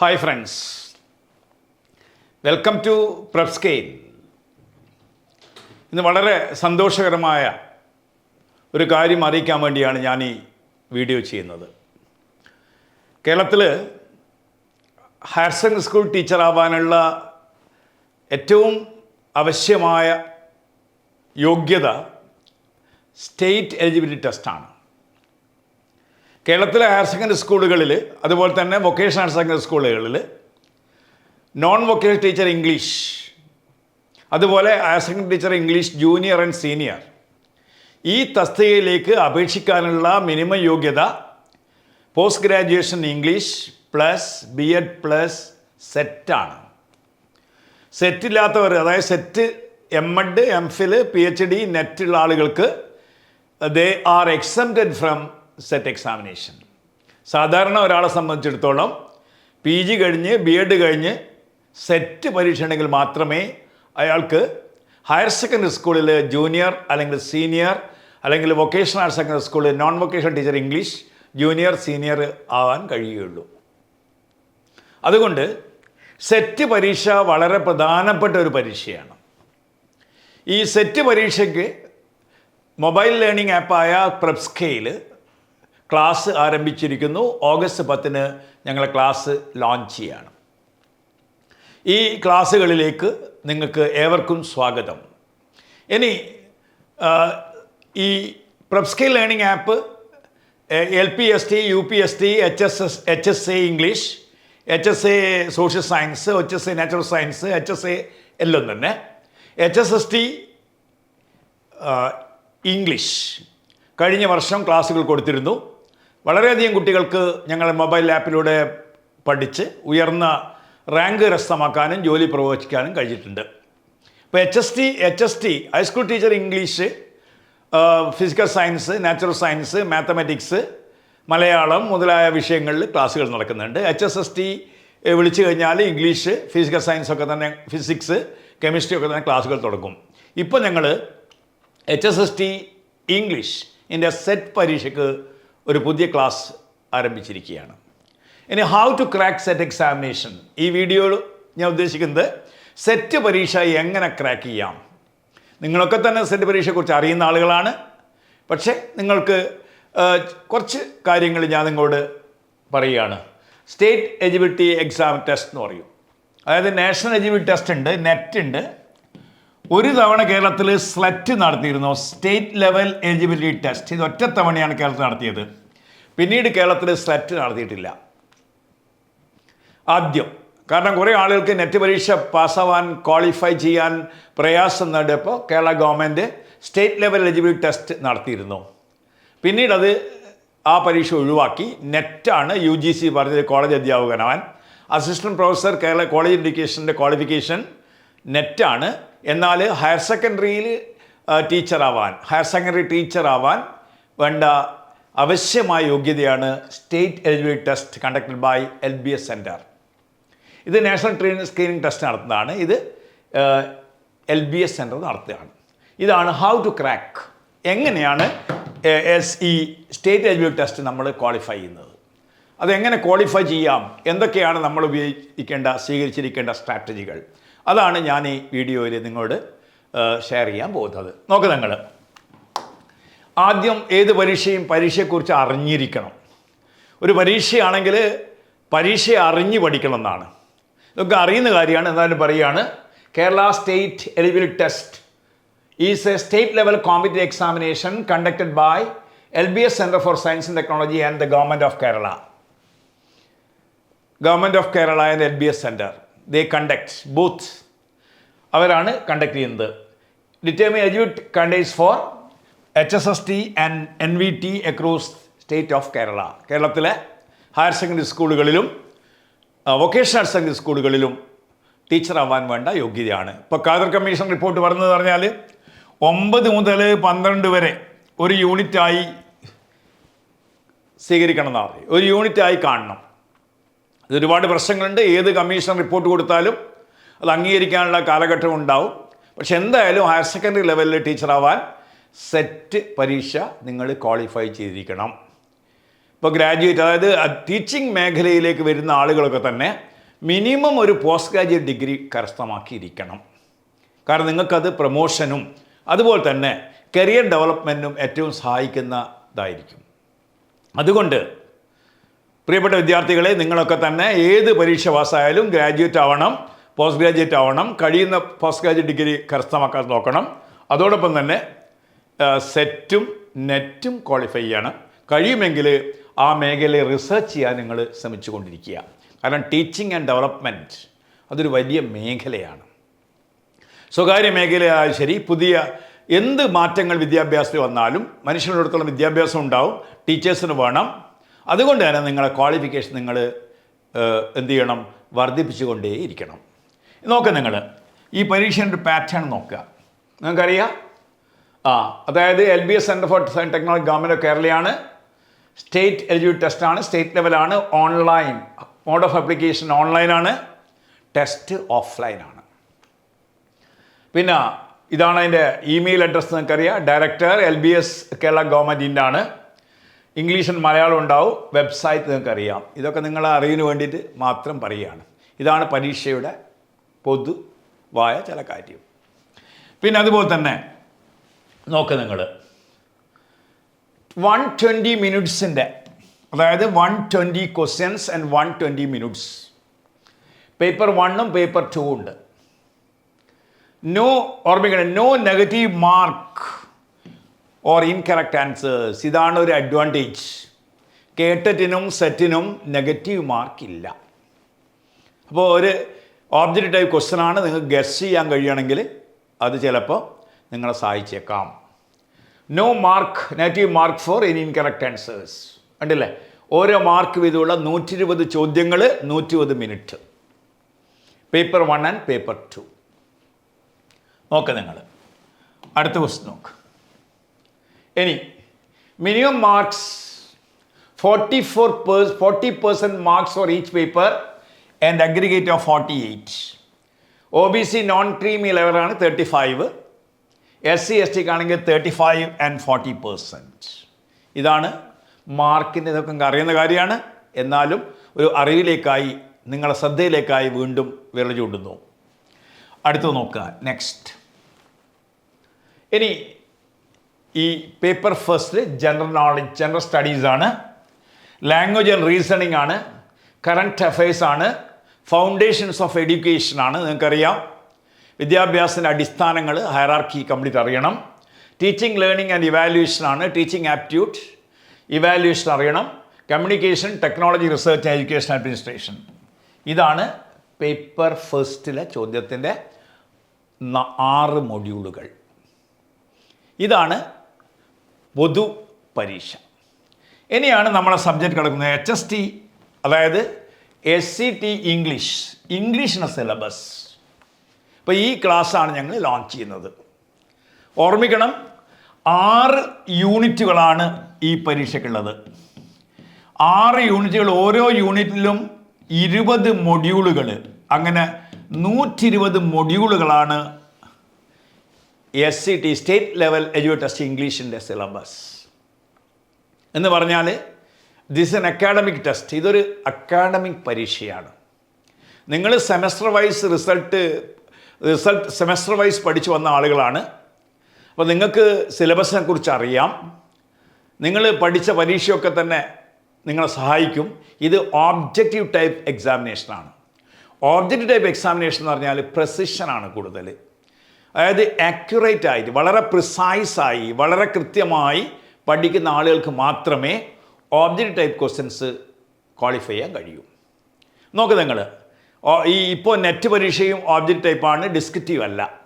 Hi friends welcome to Probskill ഇന്ന് വളരെ സന്തോഷകരമായ ഒരു കാര്യം അറിയിക്കാൻ വേണ്ടിയാണ് ഞാൻ ഈ വീഡിയോ ചെയ്യുന്നത്. കേരളത്തിൽ ഹയർ സെക്കൻഡറി സ്കൂൾ ടീച്ചറാവാനുള്ള ഏറ്റവും ആവശ്യമായ യോഗ്യത സ്റ്റേറ്റ് എലിജിബിലിറ്റി ടെസ്റ്റാണ് കേരളത്തിലെ ഹയർ സെക്കൻഡറി സ്കൂളുകളിൽ അതുപോലെ തന്നെ വൊക്കേഷണൽ ഹയർ സെക്കൻഡറി സ്കൂളുകളിൽ നോൺ വൊക്കേഷണൽ ടീച്ചർ ഇംഗ്ലീഷ് അതുപോലെ higher secondary teacher English junior and senior ഈ തസ്തികയിലേക്ക് അപേക്ഷിക്കാനുള്ള മിനിമം യോഗ്യത post graduation English plus B Ed plus സെറ്റാണ് സെറ്റില്ലാത്തവർ അതായത് SET M Ed M Phil P H D നെറ്റുള്ള ആളുകൾക്ക് they are exempted from SET examination സാധാരണ ഒരാളെ സംബന്ധിച്ചിടത്തോളം പി ജി കഴിഞ്ഞ് ബി എഡ് കഴിഞ്ഞ് സെറ്റ് പരീക്ഷ ഉണ്ടെങ്കിൽ മാത്രമേ അയാൾക്ക് ഹയർ സെക്കൻഡറി സ്കൂളിൽ ജൂനിയർ അല്ലെങ്കിൽ സീനിയർ അല്ലെങ്കിൽ വൊക്കേഷണൽ ഹയർ സെക്കൻഡറി സ്കൂളിൽ non vocational teacher English junior senior ആവാൻ കഴിയുകയുള്ളൂ. അതുകൊണ്ട് സെറ്റ് പരീക്ഷ വളരെ പ്രധാനപ്പെട്ട ഒരു പരീക്ഷയാണ്. ഈ സെറ്റ് പരീക്ഷയ്ക്ക് മൊബൈൽ ലേണിംഗ് ആപ്പായ പ്രെപ്സ്കെയിൽ ക്ലാസ് ആരംഭിച്ചിരിക്കുന്നു. ഓഗസ്റ്റ് പത്തിന് ഞങ്ങൾ ക്ലാസ് ലോഞ്ച് ചെയ്യാണ്. ഈ ക്ലാസ്സുകളിലേക്ക് നിങ്ങൾക്ക് ഏവർക്കും സ്വാഗതം. ഇനി ഈ Probskill learning app L P S T U P S T H S S H S A English H S A social science H S A natural science H S A എല്ലാം തന്നെ. H S S T English കഴിഞ്ഞ വർഷം ക്ലാസ്സുകൾ കൊടുത്തിരുന്നു. വളരെയധികം കുട്ടികൾക്ക് ഞങ്ങൾ mobile ആപ്പിലൂടെ പഠിച്ച് ഉയർന്ന റാങ്ക് കരസ്ഥമാക്കാനും ജോലി പ്രവചിക്കാനും കഴിഞ്ഞിട്ടുണ്ട്. ഇപ്പോൾ H S T H S T high school teacher English physical science natural science mathematics Malayalam മുതലായ വിഷയങ്ങളിൽ ക്ലാസ്സുകൾ നടക്കുന്നുണ്ട്. എച്ച് എസ് എസ് ടി വിളിച്ചു കഴിഞ്ഞാൽ ഇംഗ്ലീഷ് ഫിസിക്കൽ സയൻസ് ഒക്കെ തന്നെ ഫിസിക്സ് കെമിസ്ട്രി ഒക്കെ തന്നെ ക്ലാസ്സുകൾ തുടങ്ങും. ഇപ്പോൾ ഞങ്ങൾ H S S T English ഇതിന്റെ സെറ്റ് പരീക്ഷയ്ക്ക് ഒരു പുതിയ ക്ലാസ് ആരംഭിച്ചിരിക്കുകയാണ്. ഇനി how to crack SET examination ഈ വീഡിയോ ഞാൻ ഉദ്ദേശിക്കുന്നത് സെറ്റ് പരീക്ഷ എങ്ങനെ ക്രാക്ക് ചെയ്യാം. നിങ്ങളൊക്കെ തന്നെ സെറ്റ് പരീക്ഷയെക്കുറിച്ച് അറിയുന്ന ആളുകളാണ്. പക്ഷേ നിങ്ങൾക്ക് കുറച്ച് കാര്യങ്ങൾ ഞാൻ നിങ്ങളോട് പറയുകയാണ്. സ്റ്റേറ്റ് എലിജിബിലിറ്റി എക്സാം ടെസ്റ്റ് എന്ന് പറയും. അതായത് നാഷണൽ എലിജിബിലിറ്റി ടെസ്റ്റ് ഉണ്ട് നെറ്റ് ഉണ്ട്. ഒരു തവണ കേരളത്തിൽ സ്ലെറ്റ് നടത്തിയിരുന്നു സ്റ്റേറ്റ് ലെവൽ എലിജിബിലിറ്റി ടെസ്റ്റ് ഇത് ഒറ്റ തവണയാണ് കേരളത്തിൽ നടത്തിയത്. പിന്നീട് കേരളത്തിൽ സ്ലെറ്റ് നടത്തിയിട്ടില്ല. ആദ്യം. കാരണം കുറേ ആളുകൾക്ക് നെറ്റ് പരീക്ഷ പാസ്സാവാൻ ക്വാളിഫൈ ചെയ്യാൻ പ്രയാസം നേടിയപ്പോൾ Kerala government state level eligibility test നടത്തിയിരുന്നു. പിന്നീട് അത് ആ പരീക്ഷ ഒഴിവാക്കി. നെറ്റാണ് യു ജി സി പറഞ്ഞത് കോളേജ് അധ്യാപകനാവാൻ അസിസ്റ്റന്റ് പ്രൊഫസർ കേരള കോളേജ് എഡ്യൂക്കേഷന്റെ ക്വാളിഫിക്കേഷൻ നെറ്റാണ് എന്നാൽ ഹയർ സെക്കൻഡറിയിൽ ടീച്ചറാവാൻ ഹയർ സെക്കൻഡറി ടീച്ചറാവാൻ വേണ്ട ആവശ്യമായ യോഗ്യതയാണ് state eligibility test conducted by L B S centre ഇത് നാഷണൽ ട്രെയിനിങ് സ്ക്രീനിങ് ടെസ്റ്റ് നടത്തുന്നതാണ്. ഇത് എൽ ബി എസ് സെന്റർ നടത്തുകയാണ്. ഇതാണ് ഹൗ ടു ക്രാക്ക്. എങ്ങനെയാണ് എസ് ഈ സ്റ്റേറ്റ് എലിജിബിലിറ്റി ടെസ്റ്റ് നമ്മൾ ക്വാളിഫൈ ചെയ്യുന്നത്? അതെങ്ങനെ ക്വാളിഫൈ ചെയ്യാം? എന്തൊക്കെയാണ് നമ്മൾ ഉപയോഗിക്കേണ്ട സ്വീകരിച്ചിരിക്കേണ്ട സ്ട്രാറ്റജികൾ? അതാണ് ഞാൻ ഈ വീഡിയോയിൽ നിങ്ങളോട് ഷെയർ ചെയ്യാൻ പോകുന്നത്. നോക്ക് നിങ്ങൾ ആദ്യം ഏത് പരീക്ഷയും പരീക്ഷയെക്കുറിച്ച് അറിഞ്ഞിരിക്കണം. ഒരു പരീക്ഷയാണെങ്കിൽ പരീക്ഷയെ അറിഞ്ഞ് പഠിക്കണം എന്നാണ് ഇതൊക്കെ അറിയുന്ന കാര്യമാണ്. എന്നാലും പറയുകയാണ് Kerala state eligibility test is a state level competitive examination conducted by L B S centre for science and technology and the government of Kerala. Government of Kerala and L B S centre they conduct both. അവരാണ് conduct ചെയ്യുന്നത്. Determine എജ്യൂട്ട് candidates for H S S T and N V T across state of Kerala കേരളത്തിലെ higher secondary സ്കൂളുകളിലും vocational higher secondary സ്കൂളുകളിലും ടീച്ചറാവാൻ വേണ്ട യോഗ്യതയാണ്. ഇപ്പോൾ Kader commission report പറഞ്ഞതെന്ന് പറഞ്ഞാൽ ഒമ്പത് മുതൽ പന്ത്രണ്ട് വരെ ഒരു യൂണിറ്റായി സ്വീകരിക്കണം എന്നാണ് പറയുന്നത്. ഒരു യൂണിറ്റായി കാണണം. ഇത് ഒരുപാട് പ്രശ്നങ്ങളുണ്ട്. ഏത് കമ്മീഷൻ റിപ്പോർട്ട് കൊടുത്താലും അത് അംഗീകരിക്കാനുള്ള കാലഘട്ടം ഉണ്ടാവും. പക്ഷെ എന്തായാലും ഹയർ സെക്കൻഡറി ലെവലിൽ ടീച്ചറാവാൻ സെറ്റ് പരീക്ഷ നിങ്ങൾ ക്വാളിഫൈ ചെയ്തിരിക്കണം. ഇപ്പോൾ ഗ്രാജുവേറ്റ് അതായത് ടീച്ചിങ് മേഖലയിലേക്ക് വരുന്ന ആളുകളൊക്കെ തന്നെ മിനിമം ഒരു പോസ്റ്റ് ഗ്രാജുവേറ്റ് ഡിഗ്രി കരസ്ഥമാക്കിയിരിക്കണം. കാരണം നിങ്ങൾക്കത് പ്രൊമോഷനും അതുപോലെ തന്നെ കരിയർ ഡെവലപ്മെന്റും ഏറ്റവും സഹായിക്കുന്നതായിരിക്കും. അതുകൊണ്ട് പ്രിയപ്പെട്ട വിദ്യാർത്ഥികളെ നിങ്ങളൊക്കെ തന്നെ ഏത് പരീക്ഷ പാസ്സായാലും ഗ്രാജുവേറ്റ് ആവണം പോസ്റ്റ് ഗ്രാജുവേറ്റ് ആവണം കഴിയുന്ന പോസ്റ്റ് ഗ്രാജുവേറ്റ് ഡിഗ്രി കരസ്ഥമാക്കാൻ നോക്കണം. അതോടൊപ്പം തന്നെ സെറ്റും നെറ്റും ക്വാളിഫൈ ചെയ്യാണ്. കഴിയുമെങ്കിൽ ആ മേഖലയിൽ റിസർച്ച് ചെയ്യാൻ നിങ്ങൾ ശ്രമിച്ചു ശ്രമിച്ചുകൊണ്ടിരിക്കുക. കാരണം ടീച്ചിങ് ആൻഡ് ഡെവലപ്മെന്റ് അതൊരു വലിയ മേഖലയാണ്. സ്വകാര്യ മേഖലയായാലും ശരി പുതിയ എന്ത് മാറ്റങ്ങൾ വിദ്യാഭ്യാസത്തിൽ വന്നാലും മനുഷ്യനോടത്തോളം വിദ്യാഭ്യാസം ഉണ്ടാവും ടീച്ചേഴ്സിന് വേണം. അതുകൊണ്ട് തന്നെ നിങ്ങളെ ക്വാളിഫിക്കേഷൻ നിങ്ങൾ എന്ത് ചെയ്യണം? വർദ്ധിപ്പിച്ചുകൊണ്ടേയിരിക്കണം. നോക്കാം നിങ്ങൾ ഈ പരീക്ഷയുടെ ഒരു പാറ്റേൺ നോക്കുക. നിങ്ങൾക്കറിയാം? ആ അതായത് L B S centre for science technology government of കേരളയാണ്. State eligibility ടെസ്റ്റാണ് സ്റ്റേറ്റ് ലെവലാണ് ഓൺലൈൻ മോഡ് ഓഫ് അപ്ലിക്കേഷൻ ഓൺലൈനാണ് ടെസ്റ്റ് ഓഫ്ലൈനാണ് പിന്നെ ഇതാണ് അതിന്റെ ഇമെയിൽ അഡ്രസ്സ് നിങ്ങൾക്കറിയാം. Director L B S Kerala ഗവൺമെന്റിന്റെ ആണ്. ഇംഗ്ലീഷും മലയാളം ഉണ്ടാവും. വെബ്സൈറ്റ് നിങ്ങൾക്കറിയാം. ഇതൊക്കെ നിങ്ങൾ അറിവിന് വേണ്ടിയിട്ട് മാത്രം പറയുകയാണ്. ഇതാണ് പരീക്ഷയുടെ പൊതുവായ ചില കാര്യം. പിന്നെ അതുപോലെ തന്നെ നോക്ക് നിങ്ങൾ വൺ ട്വന്റി മിനിറ്റ്സിന്റെ അതായത് one twenty questions and one twenty minutes paper വണ്ണും പേപ്പർ ടു ഉണ്ട്. നോ ഓർമ്മിക്കണം no negative mark or incorrect answers ഇതാണ് ഒരു അഡ്വാന്റേജ് കേട്ടറ്റിനും സെറ്റിനും നെഗറ്റീവ് മാർക്ക് ഇല്ല. അപ്പോൾ ഒരു ഓബ്ജക്റ്റ് ടൈപ്പ് ക്വസ്റ്റ്യൻ ആണ് നിങ്ങൾക്ക് ഗസ് ചെയ്യാൻ കഴിയുകയാണെങ്കിൽ അത് ചിലപ്പോൾ നിങ്ങളെ സഹായിച്ചേക്കാം. No mark negative mark for any incorrect answers ഉണ്ടല്ലേ ഓരോ മാർക്ക് വീതമുള്ള നൂറ്റി ഇരുപത് ചോദ്യങ്ങൾ നൂറ്റി ഇരുപത് minute paper one and paper two നോക്ക് നിങ്ങൾ അടുത്ത ക്വസ്റ്റ് നോക്ക്. ഇനി minimum marks forty four per forty percent marks for each paper and aggregate of forty eight O B C non creamy ലെവലാണ് thirty five S C S tick ആണെങ്കിൽ thirty five and forty percent ഇതാണ് മാർക്കിന്റെ ഇതൊക്കെ അറിയുന്ന കാര്യമാണ്. എന്നാലും ഒരു അറിവിലേക്കായി നിങ്ങളുടെ ശ്രദ്ധയിലേക്കായി വീണ്ടും വിരൽ ചൂണ്ടുന്നു. അടുത്ത് നോക്കുക. നെക്സ്റ്റ് ഇനി ഈ paper first general knowledge general studies ആണ്. ലാംഗ്വേജ് ആൻഡ് റീസണിങ് ആണ്. കറണ്ട് അഫയേഴ്സ് ആണ്. ഫൗണ്ടേഷൻസ് ഓഫ് എഡ്യൂക്കേഷൻ ആണ്. നിങ്ങൾക്കറിയാം. വിദ്യാഭ്യാസത്തിന്റെ അടിസ്ഥാനങ്ങൾ ഹയറാർക്കി കംപ്ലീറ്റ് അറിയണം. ടീച്ചിങ് ലേണിംഗ് ആൻഡ് ഇവാലുവേഷൻ ആണ് ടീച്ചിങ് ആപ്റ്റ്യൂഡ് ഇവാലുവേഷൻ അറിയണം. Communication technology research education administration ഇതാണ് പേപ്പർ ഫസ്റ്റിലെ ചോദ്യത്തിന്റെ ആറ് മൊഡ്യൂളുകൾ ഇതാണ് പൊതു പരീക്ഷ. ഇനിയാണ് നമ്മളെ സബ്ജക്റ്റ് കിടക്കുന്നത് എച്ച് എസ് ടി അതായത് എസ് സി ടി ഇംഗ്ലീഷ് ഇംഗ്ലീഷിന്റെ സിലബസ് ഇപ്പോൾ ഈ ക്ലാസ്സാണ് ഞങ്ങൾ ലോഞ്ച് ചെയ്യുന്നത്. ഓർമ്മിക്കണം ആറ് യൂണിറ്റുകളാണ് ഈ പരീക്ഷയ്ക്കുള്ളത്. ആറ് യൂണിറ്റുകൾ ഓരോ യൂണിറ്റിലും ഇരുപത് മൊഡ്യൂളുകൾ. അങ്ങനെ നൂറ്റി ഇരുപത് മൊഡ്യൂളുകളാണ് S C T state level education test ഇംഗ്ലീഷിന്റെ syllabus എന്ന് പറഞ്ഞാൽ ദിസ് എൻ അക്കാഡമിക് ടെസ്റ്റ് ഇതൊരു അക്കാഡമിക് പരീക്ഷയാണ്. നിങ്ങൾ semester wise result result semester wise പഠിച്ചു വന്ന ആളുകളാണ്. അപ്പോൾ നിങ്ങൾക്ക് സിലബസിനെ കുറിച്ച് അറിയാം. നിങ്ങൾ പഠിച്ച പരീക്ഷയൊക്കെ തന്നെ നിങ്ങളെ സഹായിക്കും. ഇത് ഓബ്ജക്റ്റീവ് ടൈപ്പ് എക്സാമിനേഷനാണ് ഓബ്ജക്റ്റീവ് ടൈപ്പ് എക്സാമിനേഷൻ എന്ന് പറഞ്ഞാൽ പ്രസിഷനാണ് കൂടുതൽ അതായത് ആക്യുറേറ്റ് ആയിട്ട് വളരെ പ്രിസൈസായി വളരെ കൃത്യമായി പഠിക്കുന്ന ആളുകൾക്ക് മാത്രമേ ഓബ്ജക്റ്റ് ടൈപ്പ് ക്വസ്റ്റ്യൻസ് ക്വാളിഫൈ ചെയ്യാൻ കഴിയൂ. നോക്ക് നിങ്ങൾ ഈ ഇപ്പോൾ നെറ്റ് പരീക്ഷയും ഓബ്ജക്റ്റ് ടൈപ്പാണ് ഡിസ്ക്രിപ്റ്റീവ് അല്ല.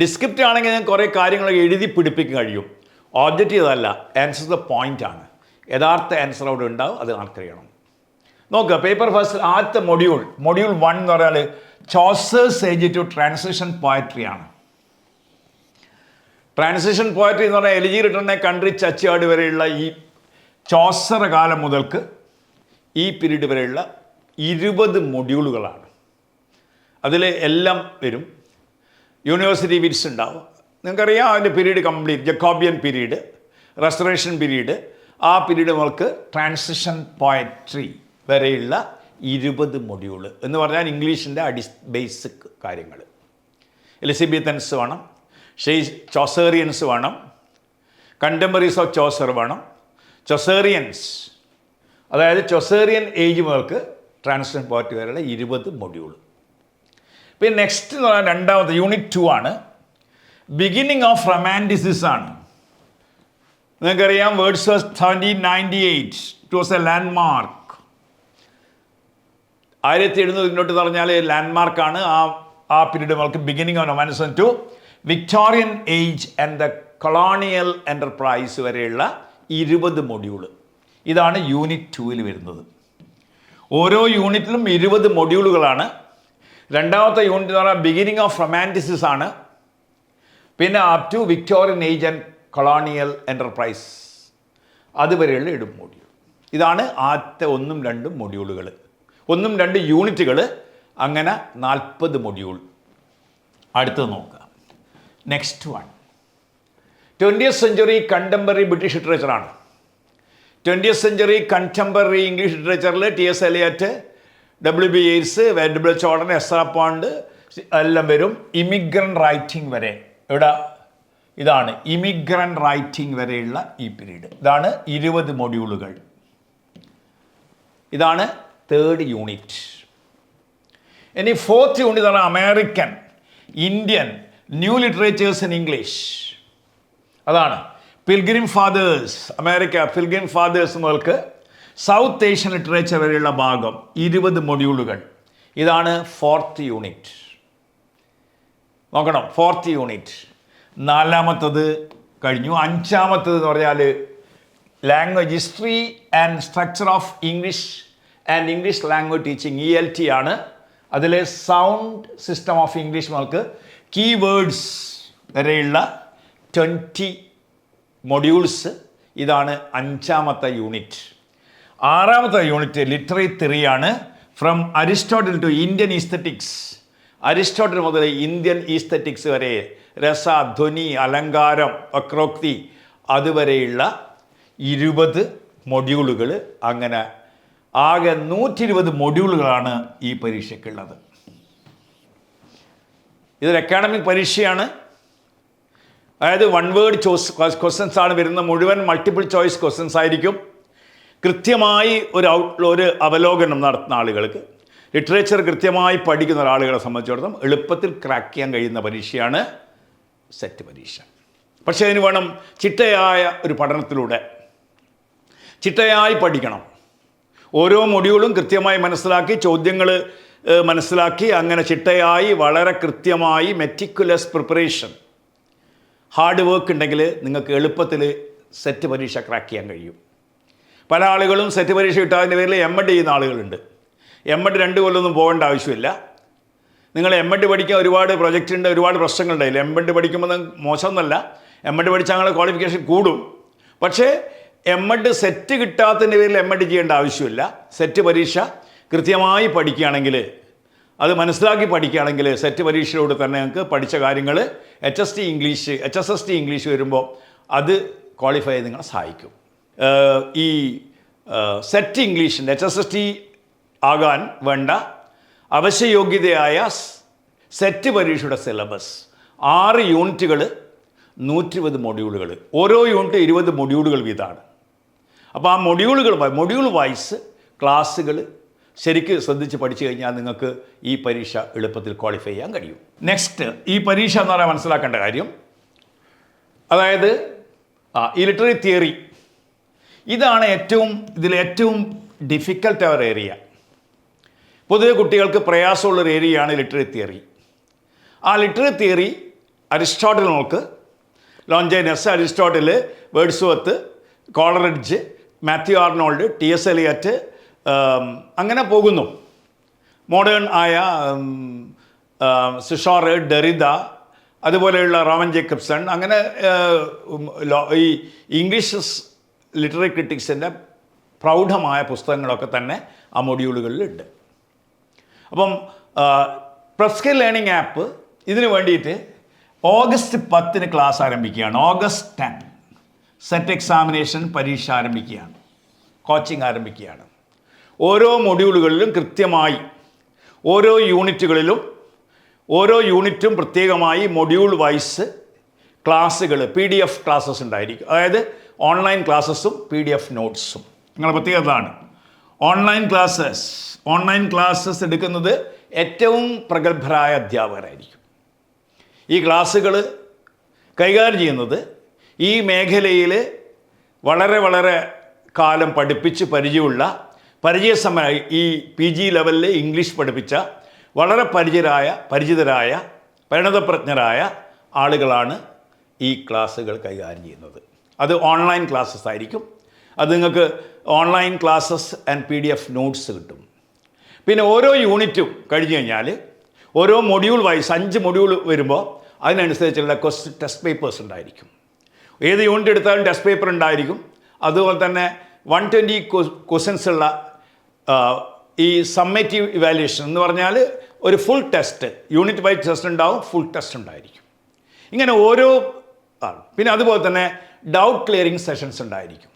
ഡിസ്ക്രിപ്റ്റ് ആണെങ്കിൽ ഞാൻ കുറേ കാര്യങ്ങൾ എഴുതി പിടിപ്പിക്കാൻ കഴിയും. ഓബ്ജക്റ്റീവ് അതല്ല ആൻസർ ദ പോയിന്റ് ആണ്. യഥാർത്ഥ ആൻസർ അവിടെ ഉണ്ടാവും അത് ആർക്കറിയണം നോക്കുക പേപ്പർ ഫസ്റ്റ് ആദ്യത്തെ മൊഡ്യൂൾ മൊഡ്യൂൾ വൺ എന്ന് പറഞ്ഞാൽ Chaucer's age to translation poetry ആണ്. ട്രാൻസ്ലേഷൻ പോയട്രി എന്ന് പറഞ്ഞാൽ എലിജി റിട്ടേണെ കൺട്രി ചച്ചാട് വരെയുള്ള ഈ ചോസറ കാലം മുതൽക്ക് ഈ പീരീഡ് വരെയുള്ള ഇരുപത് മൊഡ്യൂളുകളാണ് അതിൽ എല്ലാം വരും. യൂണിവേഴ്സിറ്റി വിറ്റ്സ് ഉണ്ടാവും. നിങ്ങൾക്കറിയാം അതിന്റെ period complete Jacobean period restoration period ആ പീരീഡ് നമുക്ക് ട്രാൻസിഷൻ പോയട്രി വരെയുള്ള ഇരുപത് മൊഡ്യൂൾ എന്ന് പറഞ്ഞാൽ ഇംഗ്ലീഷിന്റെ അടി ബേസിക് കാര്യങ്ങൾ. എലിസബത്തൻസ് വേണം. ഷെയ് ചോസേറിയൻസ് വേണം. കണ്ടംപറീസ് ഓഫ് ചോസർ വേണം. ചൊസേറിയൻസ് അതായത് ചൊസേറിയൻ ഏജ് മുതൽക്ക് ട്രാൻസ്ലേഷൻ പോർട്ട് വരെയുള്ള ഇരുപത് മൊഡ്യൂൾ പിന്നെ നെക്സ്റ്റ് എന്ന് പറഞ്ഞാൽ രണ്ടാമത്തെ യൂണിറ്റ് ടു ആണ്. ബിഗിനിങ് ഓഫ് റൊമാന്റിസിസ് ആണ്. നിങ്ങൾക്കറിയാം words was seventeen ninety eight it was a landmark ആയിരത്തി എഴുന്നൂറ് ഇങ്ങോട്ട് പറഞ്ഞാൽ ലാൻഡ് മാർക്കാണ് ആ ആ പീരീഡ് നമുക്ക് beginning of romanticism to Victorian age and the colonial enterprise വരെയുള്ള ഇരുപത് മൊഡ്യൂൾ ഇതാണ് യൂണിറ്റ് ടുവിൽ വരുന്നത്. ഓരോ യൂണിറ്റിലും ഇരുപത് മൊഡ്യൂളുകളാണ് രണ്ടാമത്തെ യൂണിറ്റ് എന്ന് പറഞ്ഞാൽ ബിഗിനിങ് ഓഫ് റൊമാന്റിസിസ് ആണ്. പിന്നെ up to Victorian age and colonial enterprise അതുവരെയുള്ള ഇടും മൊഡ്യൂൾ ഇതാണ് ആദ്യത്തെ ഒന്നും രണ്ടും മൊഡ്യൂളുകൾ ഒന്നും രണ്ട് യൂണിറ്റുകൾ അങ്ങനെ നാൽപ്പത് മൊഡ്യൂൾ അടുത്തത് നോക്കുക. Next one twentieth century contemporary British ലിറ്ററേച്ചറാണ് twentieth century contemporary English ലിറ്ററേച്ചറിൽ T S Eliot W B Yeats വെഡബിൾ ചോടൻ എസ് ആർ പോണ്ട് എല്ലാം വരും. ഇമിഗ്രൻ റൈറ്റിംഗ് വരെ. ഇവിടെ ഇതാണ്. ഇമിഗ്രൻ റൈറ്റിംഗ് വരെയുള്ള ഈ പീരീഡ് ഇതാണ് ഇരുപത് മൊഡ്യൂളുകൾ ഇതാണ് തേർഡ് യൂണിറ്റ് ഇനി ഫോർത്ത് യൂണിറ്റ് ആണ് American Indian new literatures in English അതാണ്. Pilgrim fathers America pilgrim fathers മുതൽക്ക് സൗത്ത് ഏഷ്യൻ ലിറ്ററേച്ചർ വരെയുള്ള ഭാഗം ഇരുപത് മൊഡ്യൂളുകൾ. ഇതാണ് ഫോർത്ത് യൂണിറ്റ് നോക്കണം ഫോർത്ത് യൂണിറ്റ് നാലാമത്തത് കഴിഞ്ഞു. അഞ്ചാമത്തത് എന്ന് പറഞ്ഞാൽ language history and structure of English and English language teaching E L T ആണ്. അതിലെ സൗണ്ട് സിസ്റ്റം ഓഫ് ഇംഗ്ലീഷ് നമുക്ക് കീവേഡ്സ് വരെയുള്ള ട്വന്റി മൊഡ്യൂൾസ് ഇതാണ് അഞ്ചാമത്തെ യൂണിറ്റ് ആറാമത്തെ unit literary തെറിയാണ് from Aristotle to Indian aesthetics. Aristotle മുതൽ ഇന്ത്യൻ ഈസ്തറ്റിക്സ് വരെ രസ ധ്വനി അലങ്കാരം വക്രോക്തി അതുവരെയുള്ള ഇരുപത് മൊഡ്യൂളുകൾ അങ്ങനെ ആകെ നൂറ്റി ഇരുപത് മൊഡ്യൂളുകളാണ് ഈ പരീക്ഷയ്ക്കുള്ളത്. ഇതൊരു അക്കാഡമിക് പരീക്ഷയാണ്. അതായത് വൺ വേർഡ് ചോയ്സ് ക്വസ്റ്റ്യൻസ് ആണ് വരുന്ന മുഴുവൻ മൾട്ടിപ്പിൾ ചോയ്സ് ക്വസ്റ്റ്യൻസ് ആയിരിക്കും. കൃത്യമായി ഒരു ഔട്ട് ഒരു അവലോകനം നടത്തുന്ന ആളുകൾക്ക് ലിറ്ററേച്ചർ കൃത്യമായി പഠിക്കുന്ന ഒരാളുകളെ സംബന്ധിച്ചിടത്തോളം എളുപ്പത്തിൽ ക്രാക്ക് ചെയ്യാൻ കഴിയുന്ന പരീക്ഷയാണ് സെറ്റ് പരീക്ഷ. പക്ഷേ അതിന് വേണം ചിട്ടയായ ഒരു പഠനത്തിലൂടെ. ചിട്ടയായി പഠിക്കണം. ഓരോ മൊഡ്യൂളും കൃത്യമായി മനസ്സിലാക്കി ചോദ്യങ്ങൾ മനസ്സിലാക്കി അങ്ങനെ ചിട്ടയായി വളരെ കൃത്യമായി മെറ്റിക്കുലസ് പ്രിപ്പറേഷൻ ഹാർഡ് വർക്ക് ഉണ്ടെങ്കിൽ നിങ്ങൾക്ക് എളുപ്പത്തിൽ സെറ്റ് പരീക്ഷ ക്രാക്ക് ചെയ്യാൻ കഴിയും. പല ആളുകളും സെറ്റ് പരീക്ഷ കിട്ടാതിന്റെ പേരിൽ എം എഡ് ചെയ്യുന്ന ആളുകളുണ്ട്. എം എഡ് രണ്ട് കൊല്ലമൊന്നും പോകേണ്ട ആവശ്യമില്ല. നിങ്ങൾ എം എഡ് പഠിക്കാൻ ഒരുപാട് പ്രൊജക്റ്റ് ഉണ്ട് ഒരുപാട് പ്രശ്നങ്ങളുണ്ടായില്ല എം എഡ് പഠിക്കുമ്പോൾ മോശമൊന്നുമല്ല എം എഡ് പഠിച്ചാൽ ഞങ്ങൾ ക്വാളിഫിക്കേഷൻ കൂടും. പക്ഷേ എം എഡ് സെറ്റ് കിട്ടാത്തതിന്റെ പേരിൽ എം എഡ് ചെയ്യേണ്ട ആവശ്യമില്ല. സെറ്റ് പരീക്ഷ കൃത്യമായി പഠിക്കുകയാണെങ്കിൽ അത് മനസ്സിലാക്കി പഠിക്കുകയാണെങ്കിൽ സെറ്റ് പരീക്ഷയിലൂടെ തന്നെ നിങ്ങൾക്ക് പഠിച്ച കാര്യങ്ങൾ H S T English H S S T English വരുമ്പോൾ അത് ക്വാളിഫൈ ചെയ്ത് നിങ്ങളെ സഹായിക്കും. ഈ സെറ്റ് ഇംഗ്ലീഷ് ടി ആകാൻ വേണ്ട അവശ്യയോഗ്യതയായ സെറ്റ് പരീക്ഷയുടെ സിലബസ്. ആറ് യൂണിറ്റുകൾ നൂറ്റി ഇരുപത് മൊഡ്യൂളുകൾ ഓരോ യൂണിറ്റ് ഇരുപത് മൊഡ്യൂളുകൾ വീതമാണ് അപ്പോൾ ആ മൊഡ്യൂളുകൾ മൊഡ്യൂൾ വൈസ് ക്ലാസ്സുകൾ ശരിക്ക് ശ്രദ്ധിച്ച് പഠിച്ചു കഴിഞ്ഞാൽ നിങ്ങൾക്ക് ഈ പരീക്ഷ എളുപ്പത്തിൽ ക്വാളിഫൈ ചെയ്യാൻ കഴിയും. നെക്സ്റ്റ് ഈ പരീക്ഷ എന്ന് പറയാൻ മനസ്സിലാക്കേണ്ട കാര്യം. അതായത് ആ ഈ ലിറ്റററി തിയറി ഇതാണ് ഏറ്റവും ഇതിൽ ഏറ്റവും ഡിഫിക്കൽട്ട് അവർ ഏരിയ പൊതുവെ കുട്ടികൾക്ക് പ്രയാസമുള്ളൊരു ഏരിയയാണ് ലിറ്ററി തിയറി ആ ലിറ്ററി തിയറി അരിസ്റ്റോട്ടിൽ നോക്ക്. Longinus Aristotle Wordsworth Coleridge Matthew Arnold T S Eliot അങ്ങനെ പോകുന്നു. മോഡേൺ ആയ സിഷോർ ഡെറിദ അതുപോലെയുള്ള റോമൻ ജേക്കബ്സൺ അങ്ങനെ ഈ ഇംഗ്ലീഷ് ലിറ്റററി ക്രിറ്റിക്സിന്റെ പ്രൗഢമായ പുസ്തകങ്ങളൊക്കെ തന്നെ ആ മൊഡ്യൂളുകളിലുണ്ട്. അപ്പം പ്രസ്കിൽ ലേണിംഗ് ആപ്പ് ഇതിന് വേണ്ടിയിട്ട് ഓഗസ്റ്റ് പത്തിന് ക്ലാസ് ആരംഭിക്കുകയാണ്. August ten. സെറ്റ് എക്സാമിനേഷൻ പരീക്ഷ ആരംഭിക്കുകയാണ്. കോച്ചിങ് ആരംഭിക്കുകയാണ്. ഓരോ മൊഡ്യൂളുകളിലും കൃത്യമായി ഓരോ യൂണിറ്റുകളിലും ഓരോ യൂണിറ്റും പ്രത്യേകമായി മൊഡ്യൂൾ വൈസ് ക്ലാസ്സുകൾ പി ഡി എഫ് ക്ലാസ്സസ് ഉണ്ടായിരിക്കും. അതായത് ഓൺലൈൻ ക്ലാസ്സസും പി ഡി എഫ് നോട്ട്സും. നിങ്ങളുടെ പ്രത്യേകത അതാണ് ഓൺലൈൻ ക്ലാസ്സസ് ഓൺലൈൻ ക്ലാസ്സസ് എടുക്കുന്നത് ഏറ്റവും പ്രഗത്ഭരായ അധ്യാപകരായിരിക്കും. ഈ ക്ലാസ്സുകൾ കൈകാര്യം ചെയ്യുന്നത് ഈ മേഖലയിൽ വളരെ വളരെ കാലം പഠിപ്പിച്ച് പരിചയമുള്ള പരിചയസമയ ഈ പി ജി ലെവലിൽ ഇംഗ്ലീഷ് പഠിപ്പിച്ച വളരെ പരിചിതരായ പരിചിതരായ പരിണതപ്രജ്ഞരായ ആളുകളാണ് ഈ ക്ലാസ്സുകൾ കൈകാര്യം ചെയ്യുന്നത്. അത് ഓൺലൈൻ ക്ലാസ്സസ് ആയിരിക്കും. അത് നിങ്ങൾക്ക് online classes and P D F notes കിട്ടും. പിന്നെ ഓരോ യൂണിറ്റും കഴിഞ്ഞ് കഴിഞ്ഞാൽ ഓരോ മൊഡ്യൂൾ വൈസ് അഞ്ച് മൊഡ്യൂൾ വരുമ്പോൾ അതിനനുസരിച്ചുള്ള ക്വസ്റ്റ് ടെസ്റ്റ് പേപ്പേഴ്സ് ഉണ്ടായിരിക്കും. ഏത് യൂണിറ്റ് എടുത്താലും ടെസ്റ്റ് പേപ്പർ ഉണ്ടായിരിക്കും. അതുപോലെ തന്നെ വൺ ട്വന്റി ക്വസ്റ്റ്യൻസ് ഉള്ള ഈ സമ്മേറ്റീവ് ഇവാലുവേഷൻ എന്ന് പറഞ്ഞാൽ ഒരു full test unit wise test ഉണ്ടാവും ഫുൾ ടെസ്റ്റ് ഉണ്ടായിരിക്കും. ഇങ്ങനെ ഓരോ പിന്നെ അതുപോലെ തന്നെ ഡൗട്ട് ക്ലിയറിംഗ് സെഷൻസ് ഉണ്ടായിരിക്കും.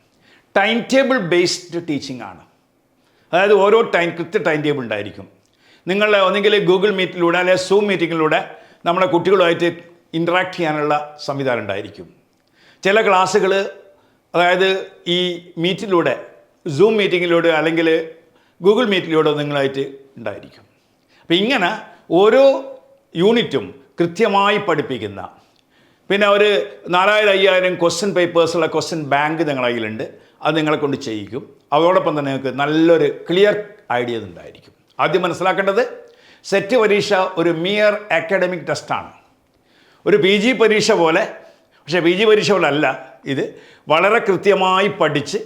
ടൈം ടേബിൾ ബേസ്ഡ് ടീച്ചിങ് ആണ്. അതായത് ഓരോ ടൈം കൃത്യ ടൈം ടേബിൾ ഉണ്ടായിരിക്കും. നിങ്ങൾ ഒന്നെങ്കിൽ ഗൂഗിൾ മീറ്റിലൂടെ അല്ലെങ്കിൽ സൂം മീറ്റിങ്ങിലൂടെ നമ്മുടെ കുട്ടികളുമായിട്ട് ഇൻട്രാക്ട് ചെയ്യാനുള്ള സംവിധാനം ഉണ്ടായിരിക്കും. ചില ക്ലാസ്സുകൾ അതായത് ഈ മീറ്റിലൂടെ സൂം മീറ്റിങ്ങിലൂടെ അല്ലെങ്കിൽ ഗൂഗിൾ മീറ്റിലൂടെ നിങ്ങളായിട്ട് ഉണ്ടായിരിക്കും. അപ്പം ഇങ്ങനെ ഓരോ യൂണിറ്റും കൃത്യമായി പഠിപ്പിക്കുന്ന പിന്നെ ഒരു നാലായിരം അയ്യായിരം ക്വസ്റ്റ്യൻ പേപ്പേഴ്സുള്ള ക്വസ്റ്റ്യൻ ബാങ്ക് നിങ്ങളുടെ കയ്യിലുണ്ട്. അത് നിങ്ങളെ കൊണ്ട് ചെയ്യിക്കും. അതോടൊപ്പം തന്നെ നിങ്ങൾക്ക് നല്ലൊരു ക്ലിയർ ഐഡിയ ഉണ്ടായിരിക്കും ആദ്യം മനസ്സിലാക്കേണ്ടത് സെറ്റ് പരീക്ഷ ഒരു മിയർ അക്കാഡമിക് ടെസ്റ്റാണ് ഒരു പി ജി പരീക്ഷ പോലെ പക്ഷേ പി ജി പരീക്ഷ പോലെ അല്ല ഇത്. വളരെ കൃത്യമായി പഠിച്ച്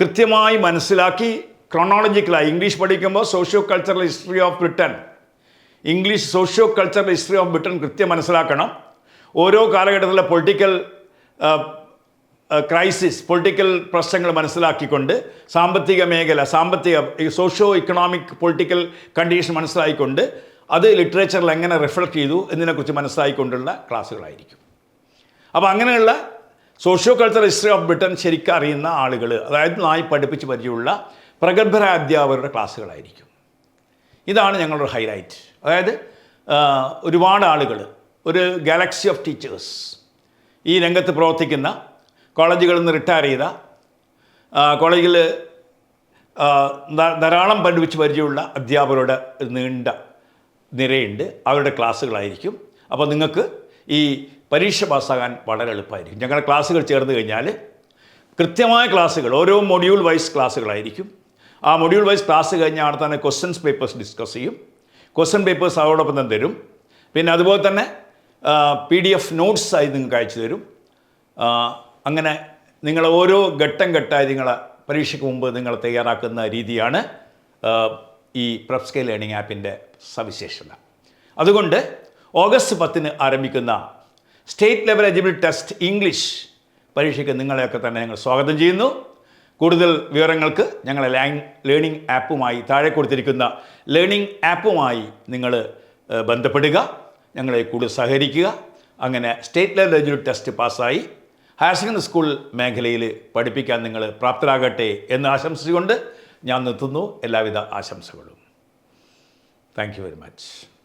കൃത്യമായി മനസ്സിലാക്കി ക്രോണോളജിക്കലായി ഇംഗ്ലീഷ് പഠിക്കുമ്പോൾ socio cultural history of Britain English socio cultural history of Britain കൃത്യം മനസ്സിലാക്കണം. ഓരോ കാലഘട്ടത്തിലെ പൊളിറ്റിക്കൽ ക്രൈസിസ് പൊളിറ്റിക്കൽ പ്രശ്നങ്ങൾ മനസ്സിലാക്കിക്കൊണ്ട് സാമ്പത്തിക മേഖല സാമ്പത്തിക സോഷ്യോ ഇക്കണോമിക് പൊളിറ്റിക്കൽ കണ്ടീഷൻ മനസ്സിലാക്കിക്കൊണ്ട് അത് ലിറ്ററേച്ചറിൽ എങ്ങനെ റിഫ്ലക്ട് ചെയ്തു എന്നതിനെക്കുറിച്ച് മനസ്സിലാക്കിക്കൊണ്ടുള്ള ക്ലാസ്സുകളായിരിക്കും. അപ്പോൾ അങ്ങനെയുള്ള socio cultural history of Britain ശരിക്കും അറിയുന്ന ആളുകൾ അതായത് നായി പഠിപ്പിച്ച് പരിചയമുള്ള പ്രഗത്ഭരായ അധ്യാപകരുടെ ക്ലാസ്സുകളായിരിക്കും. ഇതാണ് ഞങ്ങളുടെ ഹൈലൈറ്റ് അതായത് ഒരുപാട് ആളുകൾ ഒരു ഗാലക്സി ഓഫ് ടീച്ചേഴ്സ് ഈ രംഗത്ത് പ്രവർത്തിക്കുന്ന കോളേജുകളിൽ നിന്ന് റിട്ടയർ ചെയ്ത കോളേജിൽ ധാരാളം പഠിപ്പിച്ച് പരിചയമുള്ള അധ്യാപകരുടെ നീണ്ട നിരയുണ്ട്. അവരുടെ ക്ലാസ്സുകളായിരിക്കും. അപ്പോൾ നിങ്ങൾക്ക് ഈ പരീക്ഷ പാസ്സാകാൻ വളരെ എളുപ്പമായിരിക്കും. ഞങ്ങളുടെ ക്ലാസ്സുകൾ ചേർന്ന് കഴിഞ്ഞാൽ കൃത്യമായ ക്ലാസ്സുകൾ ഓരോ മൊഡ്യൂൾ വൈസ് ക്ലാസ്സുകളായിരിക്കും. ആ മൊഡ്യൂൾ വൈസ് ക്ലാസ് കഴിഞ്ഞാൽ അവിടെ തന്നെ ക്വസ്റ്റ്യൻസ് പേപ്പേഴ്സ് ഡിസ്കസ് ചെയ്യും. ക്വസ്റ്റ്യൻ പേപ്പേഴ്സ് അതോടൊപ്പം തന്നെ തരും. പിന്നെ അതുപോലെ തന്നെ പി ഡി എഫ് നോട്ട്സ് ആയി നിങ്ങൾക്ക് അയച്ചു തരും. അങ്ങനെ നിങ്ങൾ ഓരോ ഘട്ടം ഘട്ടമായി നിങ്ങൾ പരീക്ഷയ്ക്ക് മുമ്പ് നിങ്ങൾ തയ്യാറാക്കുന്ന രീതിയാണ് ഈ പ്രഫ് ലേണിംഗ് ആപ്പിന്റെ സവിശേഷത. അതുകൊണ്ട് ഓഗസ്റ്റ് പത്തിന് ആരംഭിക്കുന്ന state level eligible test English പരീക്ഷയ്ക്ക് നിങ്ങളെയൊക്കെ തന്നെ ഞങ്ങൾ സ്വാഗതം ചെയ്യുന്നു. കൂടുതൽ വിവരങ്ങൾക്ക് ഞങ്ങളെ ലാങ് ലേണിംഗ് ആപ്പുമായി താഴെ കൊടുത്തിരിക്കുന്ന ലേണിംഗ് ആപ്പുമായി നിങ്ങൾ ബന്ധപ്പെടുക. ഞങ്ങളെ കൂടുതൽ സഹകരിക്കുക. അങ്ങനെ സ്റ്റേറ്റ് ലെവൽ എലിജിബിൾ ടെസ്റ്റ് പാസ്സായി. ഹയർ സെക്കൻഡറി സ്കൂൾ മേഖലയിൽ പഠിപ്പിക്കാൻ നിങ്ങൾ പ്രാപ്തരാകട്ടെ എന്ന് ആശംസിച്ചുകൊണ്ട് ഞാൻ നിർത്തുന്നു. എല്ലാവിധ ആശംസകളും. Thank very much